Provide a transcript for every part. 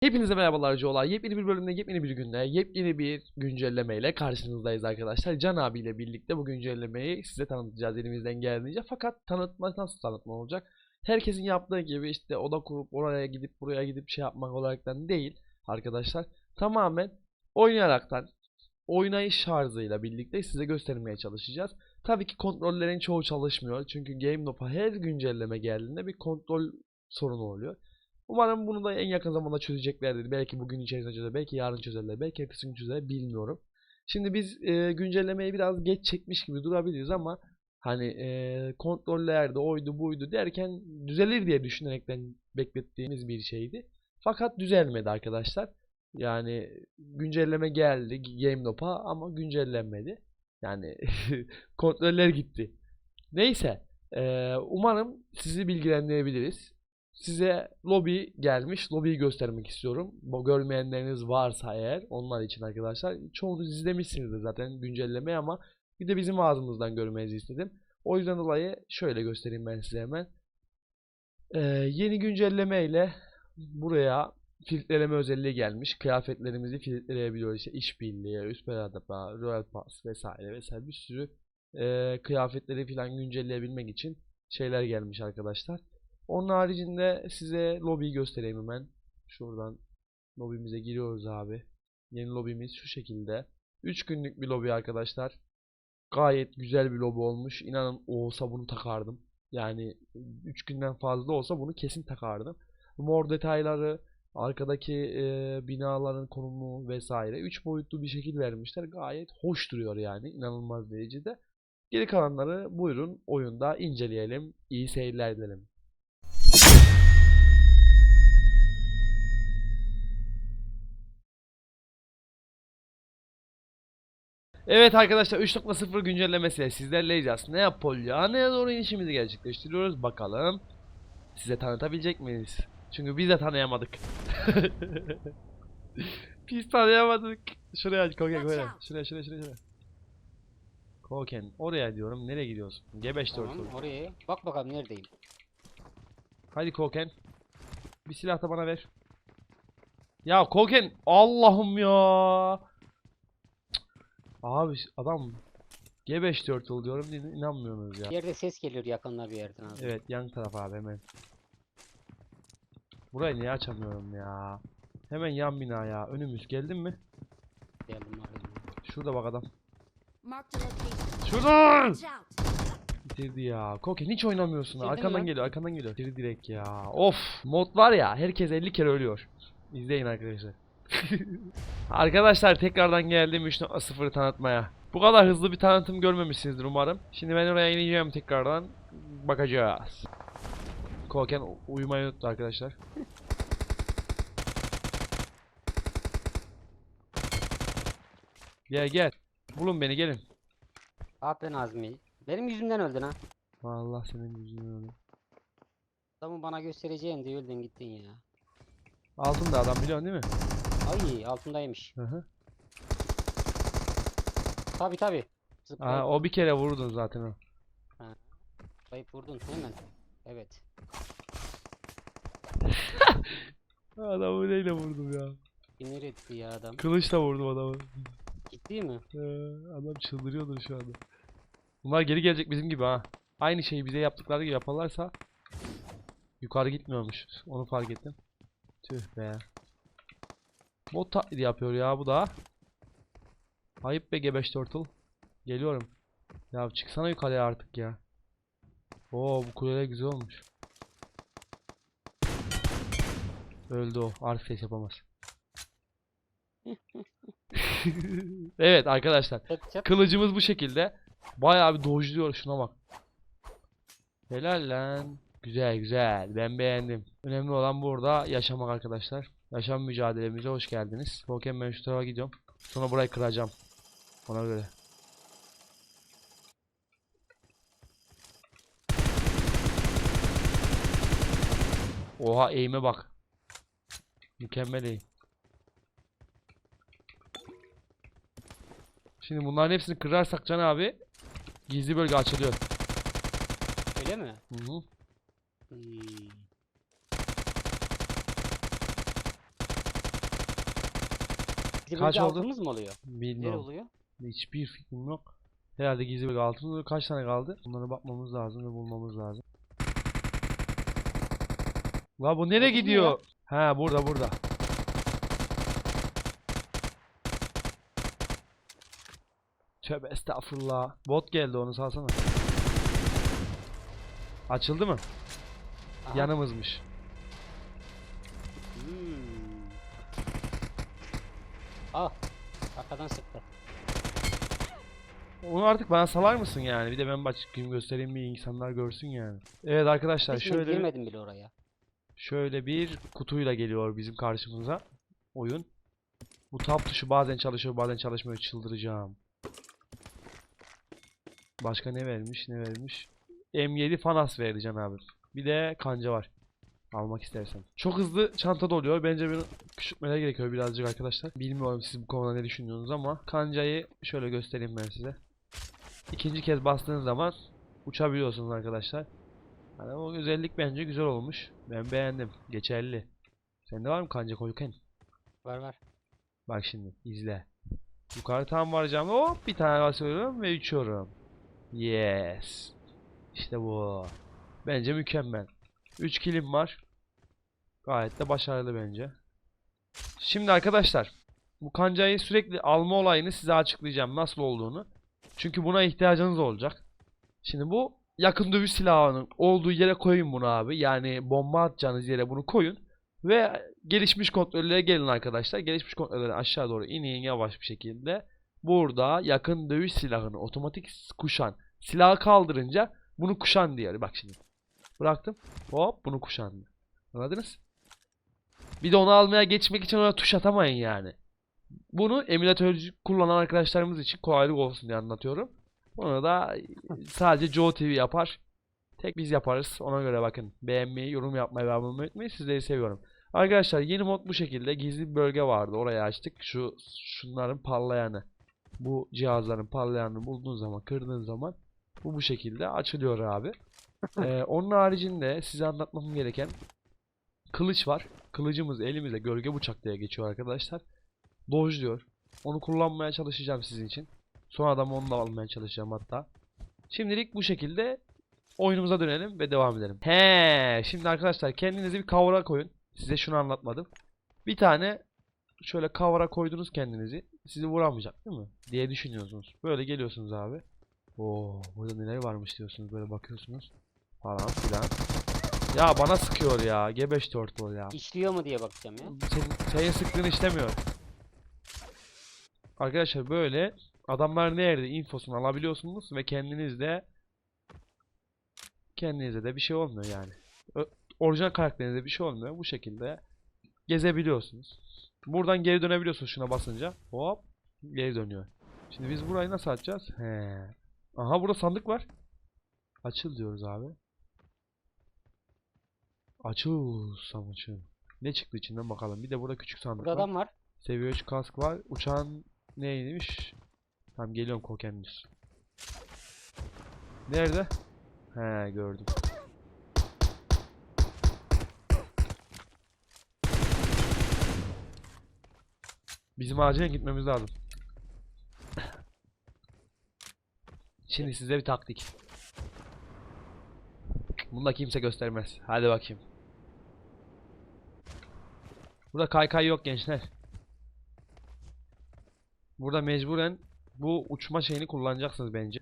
Hepinize merhabalar Jola. Yepyeni bir bölümde, yepyeni bir günde, yepyeni bir güncellemeyle karşınızdayız arkadaşlar. Can abiyle birlikte bu güncellemeyi size tanıtacağız elimizden geldiğince. Fakat tanıtma nasıl tanıtma olacak? Herkesin yaptığı gibi işte oda kurup oraya gidip buraya gidip şey yapmak olaraktan değil arkadaşlar. Tamamen oynayaraktan, oynayış şarjıyla birlikte size göstermeye çalışacağız. Tabii ki kontrollerin çoğu çalışmıyor. Çünkü GameLoop'a her güncelleme geldiğinde bir kontrol sorunu oluyor. Umarım bunu da en yakın zamanda çözeceklerdir. Belki bugün içerisinde çözer, belki yarın çözerler, belki ertesi gün çözerler bilmiyorum. Şimdi biz e, güncellemeyi biraz geç çekmiş gibi durabiliriz ama hani e, kontrollerde oydu buydu derken düzelir diye düşünerekten beklettiğimiz bir şeydi. Fakat düzelmedi arkadaşlar. Yani güncelleme geldi GameLoop'a ama güncellenmedi. Yani kontroller gitti. Neyse. e, umarım sizi bilgilendirebiliriz. Size lobi gelmiş. Lobiyi göstermek istiyorum. Bu görmeyenleriniz varsa eğer onlar için arkadaşlar. Çoğunuz izlemişsinizdir zaten güncelleme ama bir de bizim ağzımızdan görmenizi istedim. O yüzden dolayı şöyle göstereyim ben size hemen. Ee, yeni güncelleme ile buraya filtreleme özelliği gelmiş. Kıyafetlerimizi filtreleyebiliyoruz. İşte işbirliği, üst adapa, Royal Pass vesaire vesaire bir sürü e, kıyafetleri falan güncelleyebilmek için şeyler gelmiş arkadaşlar. Onun haricinde size lobiyi göstereyim hemen. Şuradan lobimize giriyoruz abi. Yeni lobimiz şu şekilde. 3 günlük bir lobi arkadaşlar. Gayet güzel bir lobi olmuş. İnanın olsa bunu takardım. Yani 3 günden fazla olsa bunu kesin takardım. Mor detayları, arkadaki e, binaların konumu vesaire 3 boyutlu bir şekil vermişler. Gayet hoş duruyor yani inanılmaz derecede. Geri kalanları buyurun oyunda inceleyelim. İyi seyirler dilerim. Evet arkadaşlar 3.0 güncellemesiyle sizlerleyiz. Ne yapacağız? doğru inişimizi gerçekleştiriyoruz. Bakalım size tanıtabilecek miyiz? Çünkü biz de tanıyamadık. biz tanıyamadık. Şuraya aç Koken Watch şuraya. Şuraya şuraya şuraya. Koken oraya diyorum. Nereye gidiyorsun? G5 Tamam tamam, oraya. Bak bakalım neredeyim. Hadi Koken. Bir silah da bana ver. Ya Koken Allah'ım ya. Abi adam G5 turtle diyorum diye inanmıyorsunuz ya. Bir yerde ses geliyor yakınlar bir yerden abi. Evet yan taraf abi hemen. Burayı niye açamıyorum ya? Hemen yan bina ya. Önümüz geldin mi? Geldim abi. Şurada bak adam. Şuradan! Bitirdi ya. Koken hiç oynamıyorsun. Bitirdin Arkandan geliyor, arkandan geliyor. Bitirdi direkt ya. Of! Mod var ya, herkes 50 kere ölüyor. İzleyin arkadaşlar. arkadaşlar tekrardan geldim 3.0'ı tanıtmaya. Bu kadar hızlı bir tanıtım görmemişsinizdir umarım. Şimdi ben oraya ineceğim tekrardan. Bakacağız. Koken uyumayı unuttu arkadaşlar. Gel gel. Bulun beni gelin. Be Nazmi. Benim yüzümden öldün ha. Vallahi senin yüzünden öyle. Adamı bana göstereceğin diye öldün gittin ya. Altında adam biliyorsun değil mi? Ay altındaymış. Hı hı. Tabi tabi. Aa, Zıplayıp, o bir kere vurdun zaten o. zıplayıp vurdun hemen. Evet. Adamı neyle vurdum ya? Sinir etti ya adam. Kılıçla vurdum adamı. Ciddi mi? Ee, adam çıldırıyordur şu anda. Bunlar geri gelecek bizim gibi ha. Aynı şeyi bize yaptıkları gibi yaparlarsa yukarı gitmiyormuş. Onu fark ettim. Tüh be. Bot taklidi yapıyor ya bu da. Ayıp be gebeş turtle. Geliyorum. Ya çıksana yukarıya artık ya. Oo bu kuleler güzel olmuş. Öldü o. Artık ses yapamaz. evet arkadaşlar. Çat çat. Kılıcımız bu şekilde. Bayağı bir dojluyor şuna bak. Helal lan. Güzel güzel. Ben beğendim. Önemli olan burada yaşamak arkadaşlar. Yaşam mücadelemize hoş geldiniz. Pokemon şu tarafa gidiyorum. Sonra burayı kıracağım. Ona göre. Oha eğime bak. Mükemmel eğim. Şimdi bunların hepsini kırarsak Can abi gizli bölge açılıyor. Öyle mi? Hı hı. Hmm. Gizli Kaç bölge oldu? altımız mı oluyor? Nere Bilmiyorum. oluyor? Hiçbir fikrim yok. Herhalde gizli bölge altında kaç tane kaldı? Bunlara bakmamız lazım ve bulmamız lazım. La bu nereye mü ya? gidiyor? Ha burada burada. Tövbe estağfurullah. Bot geldi onu salsana. Açıldı mı? Aha. Yanımızmış. Hmm. Ah. Arkadan sıktı. Onu artık bana salar mısın yani? Bir de ben bakayım göstereyim bir insanlar görsün yani. Evet arkadaşlar Hiç şöyle girmedim bile oraya. Şöyle bir kutuyla geliyor bizim karşımıza oyun. Bu tab tuşu bazen çalışıyor bazen çalışmıyor çıldıracağım. Başka ne vermiş ne vermiş? M7 Fanas verdi Can abi. Bir de kanca var. Almak istersen. Çok hızlı çanta doluyor. Bence bunu küçültmeler gerekiyor birazcık arkadaşlar. Bilmiyorum siz bu konuda ne düşünüyorsunuz ama kancayı şöyle göstereyim ben size. İkinci kez bastığınız zaman uçabiliyorsunuz arkadaşlar. Hani o özellik bence güzel olmuş. Ben beğendim. Geçerli. Sende var mı kanca koyuken? Var var. Bak şimdi izle. Yukarı tam varacağım. Hop bir tane basıyorum ve uçuyorum. Yes. İşte bu. Bence mükemmel. 3 kilim var. Gayet de başarılı bence. Şimdi arkadaşlar bu kancayı sürekli alma olayını size açıklayacağım nasıl olduğunu. Çünkü buna ihtiyacınız olacak. Şimdi bu yakın dövüş silahının olduğu yere koyun bunu abi. Yani bomba atacağınız yere bunu koyun. Ve gelişmiş kontrollere gelin arkadaşlar. Gelişmiş kontrollere aşağı doğru inin yavaş bir şekilde. Burada yakın dövüş silahını otomatik kuşan. Silahı kaldırınca bunu kuşan diyor. Bak şimdi. Bıraktım. Hop bunu kuşandı. Anladınız? Bir de onu almaya geçmek için ona tuş atamayın yani. Bunu emülatör kullanan arkadaşlarımız için kolaylık olsun diye anlatıyorum. Onu da sadece Joe TV yapar. Tek biz yaparız. Ona göre bakın. Beğenmeyi, yorum yapmayı ve abone olmayı. Sizleri seviyorum. Arkadaşlar yeni mod bu şekilde. Gizli bir bölge vardı. Orayı açtık. Şu şunların parlayanı. Bu cihazların parlayanını bulduğun zaman, kırdığın zaman bu bu şekilde açılıyor abi. Ee, onun haricinde size anlatmam gereken kılıç var. Kılıcımız elimizde gölge bıçak diye geçiyor arkadaşlar. Dodge diyor. Onu kullanmaya çalışacağım sizin için. Sonradan onu da almaya çalışacağım hatta. Şimdilik bu şekilde oyunumuza dönelim ve devam edelim. He, şimdi arkadaşlar kendinizi bir kavra koyun. Size şunu anlatmadım. Bir tane şöyle kavra koydunuz kendinizi. Sizi vuramayacak değil mi? Diye düşünüyorsunuz. Böyle geliyorsunuz abi. Oo, burada neler varmış diyorsunuz. Böyle bakıyorsunuz. Falan filan. Ya bana sıkıyor ya. Gebeş tortol ya. İşliyor mu diye bakacağım ya. Senin, senin sıktığın işlemiyor. Arkadaşlar böyle adamlar nerede infosunu alabiliyorsunuz ve kendiniz de kendinize de bir şey olmuyor yani. Ö- orijinal karakterinize bir şey olmuyor. Bu şekilde gezebiliyorsunuz. Buradan geri dönebiliyorsunuz şuna basınca. Hop geri dönüyor. Şimdi biz burayı nasıl açacağız? He. Aha burada sandık var. Açıl diyoruz abi. Açıl açıl. Ne çıktı içinden bakalım. Bir de burada küçük sandık Burada var. adam var. Seviye 3 kask var. Uçağın neymiş? Tamam geliyorum Kokendüs. Nerede? He gördüm. Bizim acilen gitmemiz lazım. Şimdi size bir taktik. Bunu da kimse göstermez. Hadi bakayım. Burada kaykay yok gençler. Burada mecburen bu uçma şeyini kullanacaksınız bence.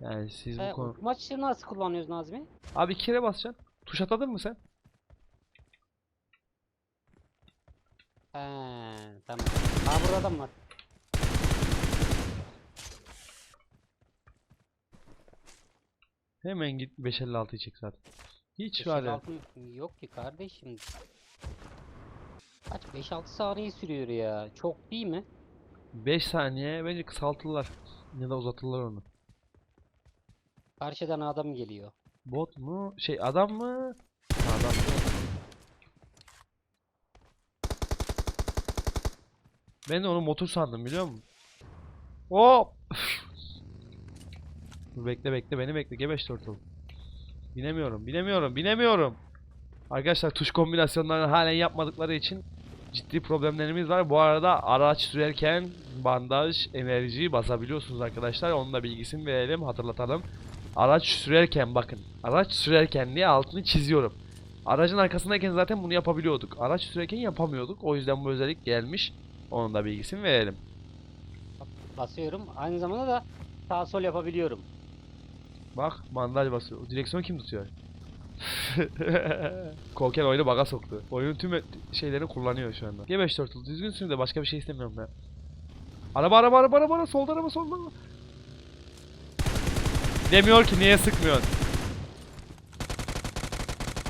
Yani siz bu He, konu... açışı nasıl kullanıyoruz Nazmi? Abi iki kere basacaksın. Tuş atladın mı sen? He, tamam. Aa burada var. Hemen git 556'yı çek zaten. Hiç var ya. yok ki kardeşim. Kaç 5-6 saniye sürüyor ya. Çok değil mi? 5 saniye bence kısaltırlar. Ya da uzatırlar onu. Karşıdan adam geliyor. Bot mu? Şey adam mı? Adam. Ben de onu motor sandım biliyor musun? Hop! Dur bekle bekle beni bekle gebeş turtle. Binemiyorum binemiyorum binemiyorum. Arkadaşlar tuş kombinasyonlarını halen yapmadıkları için ciddi problemlerimiz var. Bu arada araç sürerken bandaj, enerji basabiliyorsunuz arkadaşlar. Onun da bilgisini verelim, hatırlatalım. Araç sürerken bakın. Araç sürerken diye altını çiziyorum. Aracın arkasındayken zaten bunu yapabiliyorduk. Araç sürerken yapamıyorduk. O yüzden bu özellik gelmiş. Onun da bilgisini verelim. Basıyorum. Aynı zamanda da sağ sol yapabiliyorum. Bak bandaj basıyor. O direksiyonu kim tutuyor? Koken oyunu baga soktu. Oyunun tüm şeylerini kullanıyor şu anda. G5 Turtle düzgün sür de başka bir şey istemiyorum ben. Araba araba araba araba araba solda araba solda araba. Demiyor ki niye sıkmıyorsun?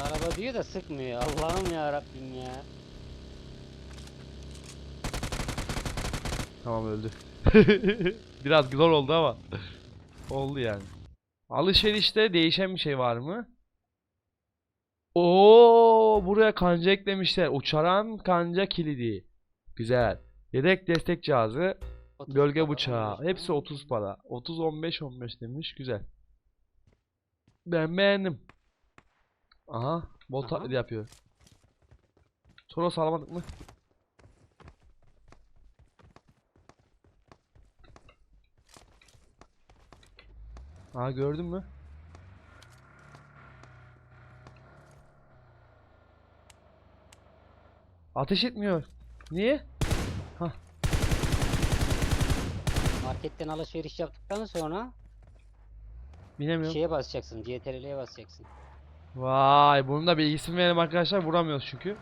Araba diyor da sıkmıyor. Allah'ım ya Rabbim ya. Tamam öldü. Biraz zor oldu ama. oldu yani. Alışverişte değişen bir şey var mı? Oo, buraya kanca eklemişler. Uçaran kanca kilidi. Güzel. Yedek destek cihazı, 30 gölge bıçağı. 15 Hepsi para. 30 para. 30 15 15 demiş. Güzel. Ben beğendim. Aha, bol Aha. yapıyor. Toros alamadık mı? Aa gördün mü? Ateş etmiyor. Niye? Marketten alışveriş yaptıktan sonra Bilemiyorum. şeye basacaksın. CTRL'ye basacaksın. Vay, bunun da bilgisini verelim arkadaşlar. Vuramıyoruz çünkü.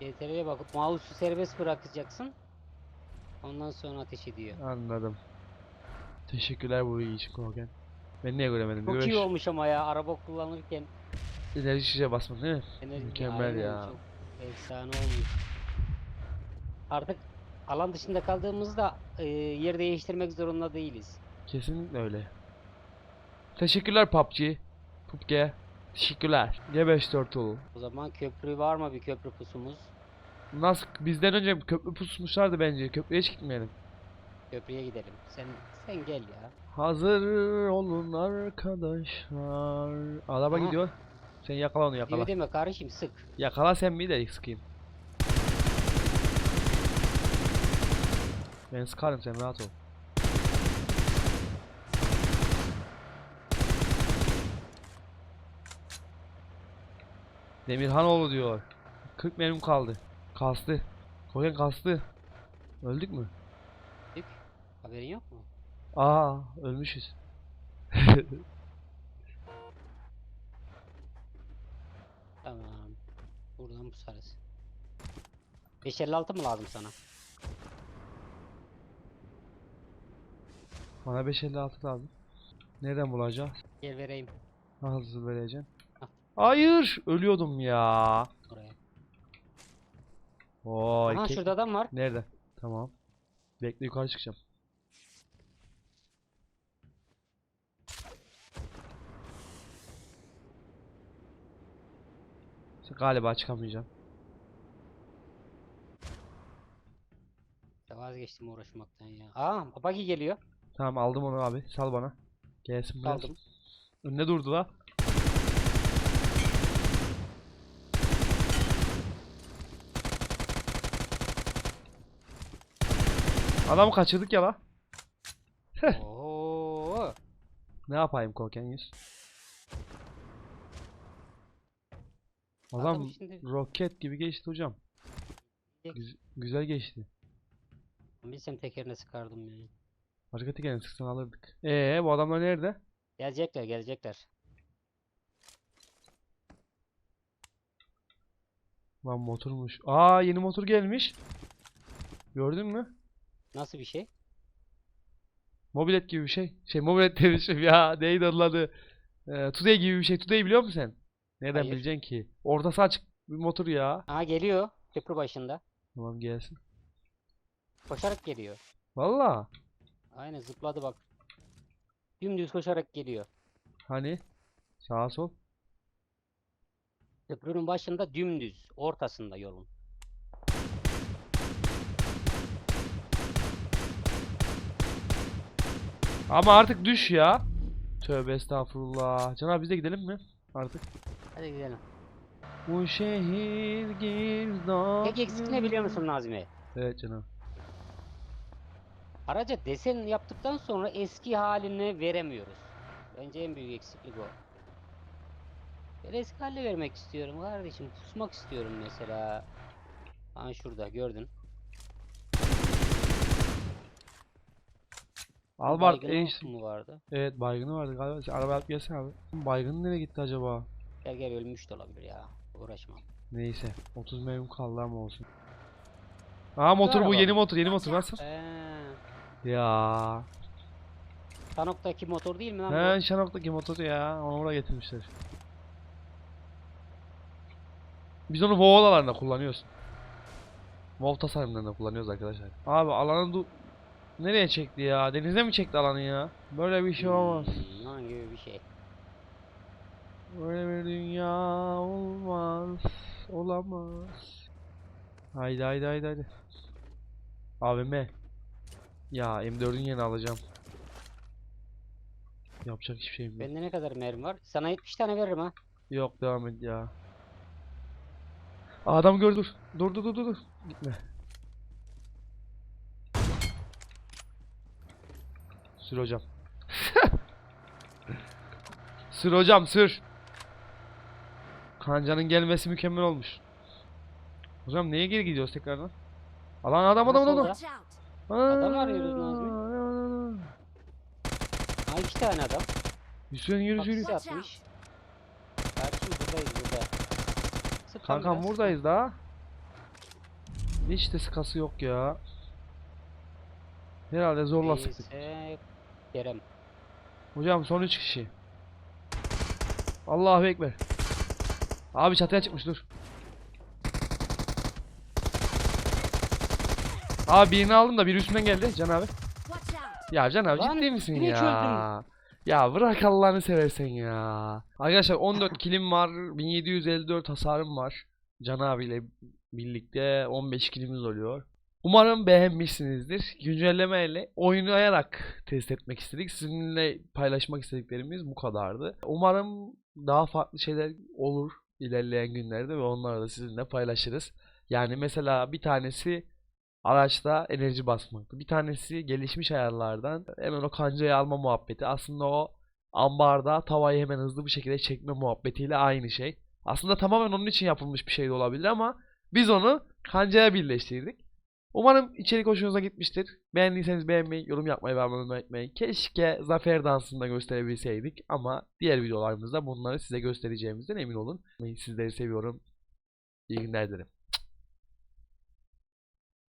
CTRL'ye bakıp mouse'u serbest bırakacaksın. Ondan sonra ateş ediyor. Anladım. Teşekkürler bu bilgi için Korken. Ben niye göremedim? Çok Görüş. iyi olmuş ama ya araba kullanırken İleri şişe basmak değil mi? enerji Mükemmel aynen, ya. Çok efsane olmuş. Artık alan dışında kaldığımızda e, yer değiştirmek zorunda değiliz. Kesinlikle öyle. Teşekkürler PUBG. PUBG. Teşekkürler. G5 Turtle. O zaman köprü var mı bir köprü pusumuz? Nasıl bizden önce köprü pusmuşlardı bence. Köprüye hiç gitmeyelim. Köprüye gidelim. Sen sen gel ya. Hazır olun arkadaşlar. Araba Aha. gidiyor. Sen yakala onu yakala. Diyor deme kardeşim sık. Yakala sen bir de sıkayım. Ben sıkarım sen rahat ol. Demirhanoğlu diyor. 40 mermim kaldı. Kastı. Koyan kastı. Öldük mü? Dük. Haberin yok mu? Aa, ölmüşüz. Tamam. Buradan pusarız. 556 mı lazım sana? Bana 556 lazım. Nereden bulacağız? Gel vereyim Nasıl vereceğim? Al. Hayır, ölüyordum ya. oraya. Vay. Aha şurada adam var. Nerede? Tamam. Bekle yukarı çıkacağım. Galiba çıkamayacağım. Ya vazgeçtim uğraşmaktan ya. Aa buggy geliyor. Tamam aldım onu abi. Sal bana. Gelsin biraz. Aldım. Önüne durdu la. Adamı kaçırdık ya la. Oo. Ne yapayım Koken Adam Adam şimdi roket gibi geçti hocam. Güz- güzel geçti. bilsem tekerine sıkardım ya. Başka tekerini sıksan alırdık. Ee bu adamlar nerede? Gelecekler gelecekler. Lan motormuş. Aa yeni motor gelmiş. Gördün mü? Nasıl bir şey? Mobilet gibi bir şey. Şey mobilet demişim ya. Neydi onun adı? Ee, Today gibi bir şey. Today biliyor musun sen? Nereden Hayır. bileceksin ki? Ortası açık bir motor ya. Aa geliyor. Köprü başında. Tamam gelsin. Koşarak geliyor. Valla. Aynen zıpladı bak. Dümdüz koşarak geliyor. Hani? Sağa sol. Köprünün başında dümdüz. Ortasında yolun. Ama artık düş ya. Tövbe estağfurullah. Can abi biz de gidelim mi? Artık. Hadi gidelim. Bu şehir girdap Tek eksik ne biliyor musun Nazmi? Evet canım. Araca desen yaptıktan sonra eski halini veremiyoruz. Bence en büyük eksiklik o. Ben eski haline vermek istiyorum kardeşim. Kusmak istiyorum mesela. Ha şurada gördün. Al var. Baygını Eş. mu vardı? Evet baygını vardı galiba. Araba alıp gelsene abi. Baygın nereye gitti acaba? Gel ölmüş de olabilir ya. Uğraşma. Neyse. 30 mermim kaldı ama olsun. Aa motor bu yeni motor yeni motor nasıl? Eee. Ya. Tanok'taki motor değil mi lan He? Şanok'taki motor ya. Onu oraya getirmişler. Biz onu WoW alanlarında kullanıyoruz. WoW tasarımlarında kullanıyoruz arkadaşlar. Abi alanı du nereye çekti ya? Denize mi çekti alanı ya? Böyle bir şey olmaz. Hmm, gibi bir şey. Böyle bir dünya olmaz. Olamaz. Haydi haydi haydi haydi. AVM. Ya M4'ün yeni alacağım. Yapacak hiçbir şeyim yok. Bende ne kadar mermi var? Sana 70 tane veririm ha. Yok devam et ya. Adam dur. Dur dur dur dur. dur. Gitme. Sür hocam. sür hocam sür. Kanca'nın gelmesi mükemmel olmuş. Hocam neye geri gidiyoruz tekrardan? Alan adam adam adam. Adam. arıyoruz Nazmi. Ha iki tane adam. Hüseyin yürü yürü. Atmış. Kardeşim buradayız burada. Kankam biraz. buradayız daha. Hiç de sıkası yok ya. Herhalde zorla sıktık. Kerem. Hocam son 3 kişi. Allahu ekber. Abi çatıya çıkmış dur. Abi birini aldım da biri üstümden geldi Can abi. Ya Can abi Lan, ciddi misin ya? Ya bırak Allah'ını seversen ya. Arkadaşlar 14 kilim var. 1754 hasarım var. Can abiyle birlikte 15 kilimiz oluyor. Umarım beğenmişsinizdir. Güncellemeyle oynayarak test etmek istedik. Sizinle paylaşmak istediklerimiz bu kadardı. Umarım daha farklı şeyler olur ilerleyen günlerde ve onları da sizinle paylaşırız. Yani mesela bir tanesi araçta enerji basmaktı. Bir tanesi gelişmiş ayarlardan hemen o kancayı alma muhabbeti. Aslında o ambarda tavayı hemen hızlı bir şekilde çekme muhabbetiyle aynı şey. Aslında tamamen onun için yapılmış bir şey de olabilir ama biz onu kancaya birleştirdik. Umarım içerik hoşunuza gitmiştir. Beğendiyseniz beğenmeyi, yorum yapmayı ve abone olmayı. Keşke zafer dansını da gösterebilseydik ama diğer videolarımızda bunları size göstereceğimizden emin olun. Sizleri seviyorum. İyi günler dilerim.